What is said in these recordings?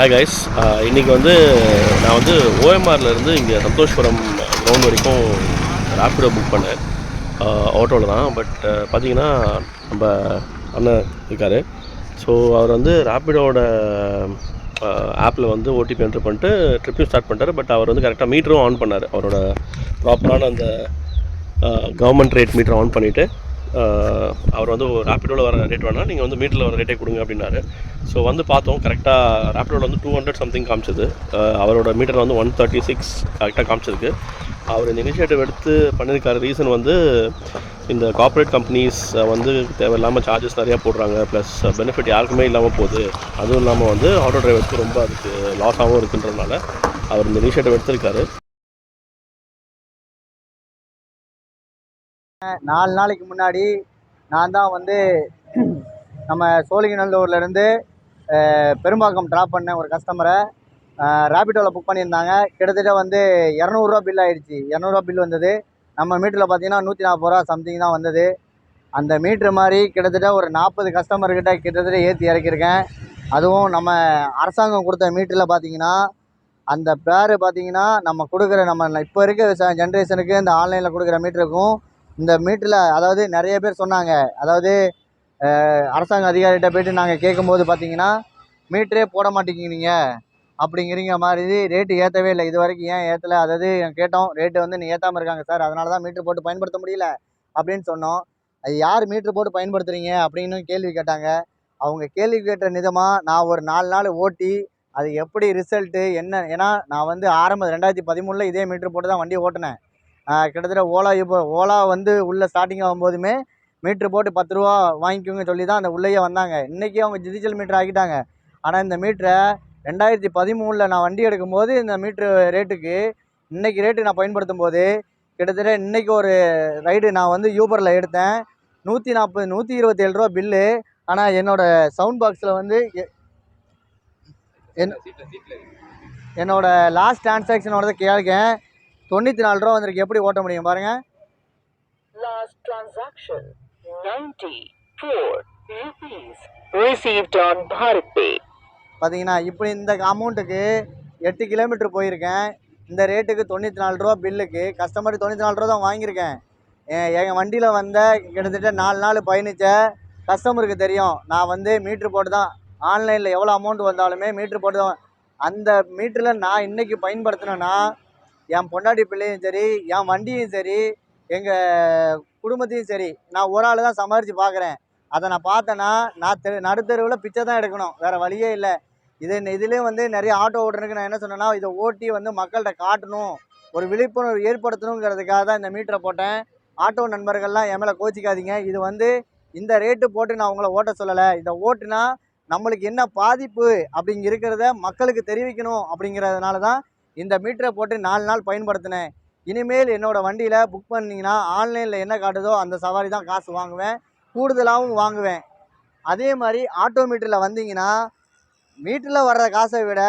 Hi guys இன்றைக்கி வந்து நான் வந்து ஓஎம்ஆர்ல இருந்து இங்கே சந்தோஷ்புரம் கிரவுண்ட் வரைக்கும் ரேப்பிடோ புக் பண்ணேன். ஆட்டோவில் தான். பட் பார்த்தீங்கன்னா நம்ம அண்ணன் இருக்கார். ஸோ அவர் வந்து ரேப்பிடோட ஆப்பில் வந்து ஓடிபி என்ட்ரு பண்ணிட்டு ட்ரிப்பையும் ஸ்டார்ட் பண்ணிட்டார். பட் அவர் வந்து கரெக்டாக மீட்டரும் ஆன் பண்ணார். அவரோட ப்ராப்பரான அந்த கவர்மெண்ட் ரேட் மீட்டர் ஆன் பண்ணிவிட்டு அவர் வந்து ரேப்பிடோவில் வர ரேட் வேணால் நீங்கள் வந்து மீட்டரில் வர ரேட்டே கொடுங்க அப்படின்னாரு. ஸோ வந்து பார்த்தோம் கரெக்டாக ரேப்பிடோவில் வந்து டூ ஹண்ட்ரட் சம்திங் காமிச்சது. அவரோட மீட்டர் வந்து ஒன் தேர்ட்டி சிக்ஸ் கரெக்டாக காமிச்சிருக்கு. அவர் இந்த இனிஷியேட்டிவ் எடுத்து பண்ணியிருக்காரு. ரீசன் வந்து இந்த கார்ப்பரேட் கம்பெனிஸ் வந்து தேவையில்லாமல் சார்ஜஸ் நிறையா போடுறாங்க. ப்ளஸ் பெனிஃபிட் யாருக்குமே இல்லாமல் போகுது. அதுவும் இல்லாமல் வந்து ஆட்டோ டிரைவருக்கு ரொம்ப அதுக்கு லாஸாகவும் இருக்குன்றதுனால அவர் இந்த இனிஷியேட்டிவ் எடுத்திருக்காரு. நாலு நாளைக்கு முன்னாடி நான் தான் வந்து நம்ம சோழிங்கநல்லூர்லேருந்து பெரும்பாக்கம் ட்ராப் பண்ணேன் ஒரு கஸ்டமரை ரேபிட்டோவில் புக் பண்ணியிருந்தாங்க. கிட்டத்தட்ட வந்து இரநூறுவா பில் ஆகிடுச்சி இரநூறுவா பில் வந்தது. நம்ம மீட்டரில் பார்த்தீங்கன்னா நூற்றி நாற்பது ரூபா சம்திங் தான் வந்தது. அந்த மீட்ரு மாதிரி கிட்டத்தட்ட ஒரு நாற்பது கஸ்டமர்கிட்ட கிட்டத்தட்ட ஏற்றி இறக்கியிருக்கேன். அதுவும் நம்ம அரசாங்கம் கொடுத்த மீட்டரில் பார்த்தீங்கன்னா அந்த பேர் பார்த்தீங்கன்னா நம்ம கொடுக்குற நம்ம இப்போ இருக்க ஜென்ரேஷனுக்கு இந்த ஆன்லைனில் கொடுக்குற மீட்டருக்கும் இந்த மீட்டரில் அதாவது நிறைய பேர் சொன்னாங்க. அதாவது அரசாங்க அதிகாரிகிட்ட போயிட்டு நாங்கள் கேட்கும்போது பார்த்தீங்கன்னா மீட்டரே போட மாட்டேங்கிறீங்க அப்படிங்கிறீங்க மாதிரி ரேட்டு ஏற்றவே இல்லை. இது வரைக்கும் ஏன் ஏற்றலை அதாவது கேட்டோம் ரேட்டு வந்து நீ ஏற்றாமல் இருக்காங்க சார் அதனால தான் மீட்ரு போட்டு பயன்படுத்த முடியல அப்படின்னு சொன்னோம். அது யார் மீட்ரு போட்டு பயன்படுத்துகிறீங்க அப்படின்னு கேள்வி கேட்டாங்க. அவங்க கேள்வி கேட்ட நிதமாக நான் ஒரு நாலு நாள் ஓட்டி அது எப்படி ரிசல்ட்டு என்ன ஏன்னா நான் வந்து ஆரம்ப ரெண்டாயிரத்தி பதிமூணில் இதே மீட்ரு போட்டு தான் வண்டியை ஓட்டினேன். கிட்டத்தட்ட ஓலா இப்போ ஓலா வந்து உள்ள ஸ்டார்டிங் ஆகும்போதுமே மீட்ரு போட்டு பத்து ரூபா வாங்கிக்கோங்க சொல்லி தான் அந்த உள்ளேயே வந்தாங்க. இன்றைக்கி அவங்க டிஜிட்டல் மீட்ரு ஆக்கிட்டாங்க. ஆனால் இந்த மீட்டரை ரெண்டாயிரத்தி பதிமூணில் நான் வண்டி எடுக்கும்போது இந்த மீட்ரு ரேட்டுக்கு இன்றைக்கி ரேட்டு நான் பயன்படுத்தும் போது கிட்டத்தட்ட இன்றைக்கி ஒரு ரைடு நான் வந்து யூபரில் எடுத்தேன். நூற்றி நாற்பது நூற்றி இருபத்தேழு ரூபா பில்லு ஆனால் என்னோடய சவுண்ட் பாக்ஸில் வந்து எ- என் என்னோட லாஸ்ட் டிரான்சாக்ஷனோட கேட்கேன் தொண்ணூற்றி நாலு ரூபா வந்திருக்கு. எப்படி ஓட்ட முடியும் பாருங்கள் Last transaction 94 rupees received on Bharat Pay. பார்த்தீங்கன்னா இப்படி இந்த அமௌண்ட்டுக்கு எட்டு கிலோமீட்டர் போயிருக்கேன். இந்த ரேட்டுக்கு தொண்ணூற்றி நாலு ரூபா பில்லுக்கு கஸ்டமர் தொண்ணூற்றி நாலு ரூபா தான் வாங்கியிருக்கேன். என் வண்டியில் வந்த கிட்டத்தட்ட நாலு நாள் பயணித்த கஸ்டமருக்கு தெரியும். நான் வந்து மீட்ரு போட்டு தான் ஆன்லைனில் எவ்வளோ அமௌண்ட் வந்தாலுமே மீட்ரு போட்டு தான். அந்த மீட்டரில் நான் இன்றைக்கி பயன்படுத்தினேன்னா என் பொண்டாட்டி பிள்ளையும் சரி என் வண்டியும் சரி எங்கள் குடும்பத்தையும் சரி நான் ஒரு ஆள் தான் சமாளித்து பார்க்குறேன் அதை நான் பார்த்தேன்னா நான் தெரு நடுத்தெருவில் பிச்சை தான் எடுக்கணும். வேறு வழியே இல்லை. இது இதுலேயும் வந்து நிறைய ஆட்டோ ஓட்டுறதுக்கு நான் என்ன சொன்னேன்னா இதை ஓட்டி வந்து மக்கள்கிட்ட காட்டணும். ஒரு விழிப்புணர்வு ஏற்படுத்தணுங்கிறதுக்காக தான் இந்த மீட்டரை போட்டேன். ஆட்டோ நண்பர்கள்லாம் என் மேலே கோச்சிக்காதீங்க இது வந்து இந்த ரேட்டு போட்டு நான் உங்களை ஓட்ட சொல்லலை. இதை ஓட்டுனா நம்மளுக்கு என்ன பாதிப்பு அப்படிங்க இருக்கிறத மக்களுக்கு தெரிவிக்கணும் அப்படிங்கிறதுனால தான் இந்த மீட்டரை போட்டு நாலு நாள் பயன்படுத்தினேன். இனிமேல் என்னோடய வண்டியில் புக் பண்ணிங்கன்னா ஆன்லைனில் என்ன காட்டுதோ அந்த சவாரி தான் காசு வாங்குவேன். கூடுதலாகவும் வாங்குவேன். அதே மாதிரி ஆட்டோ மீட்டரில் வந்தீங்கன்னா மீட்டரில் வர்ற காசை விட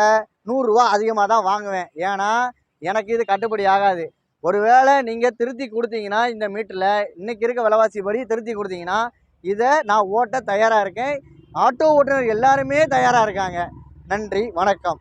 நூறுரூவா அதிகமாக தான் வாங்குவேன். ஏன்னா எனக்கு இது கட்டுப்படி ஆகாது. ஒருவேளை நீங்கள் திருத்தி கொடுத்தீங்கன்னா இந்த மீட்டரில் இன்றைக்கி இருக்க விலைவாசி படி திருத்தி கொடுத்தீங்கன்னா இதை நான் ஓட்ட தயாராக இருக்கேன். ஆட்டோ ஓட்டுநர் எல்லாருமே தயாராக இருக்காங்க. நன்றி வணக்கம்.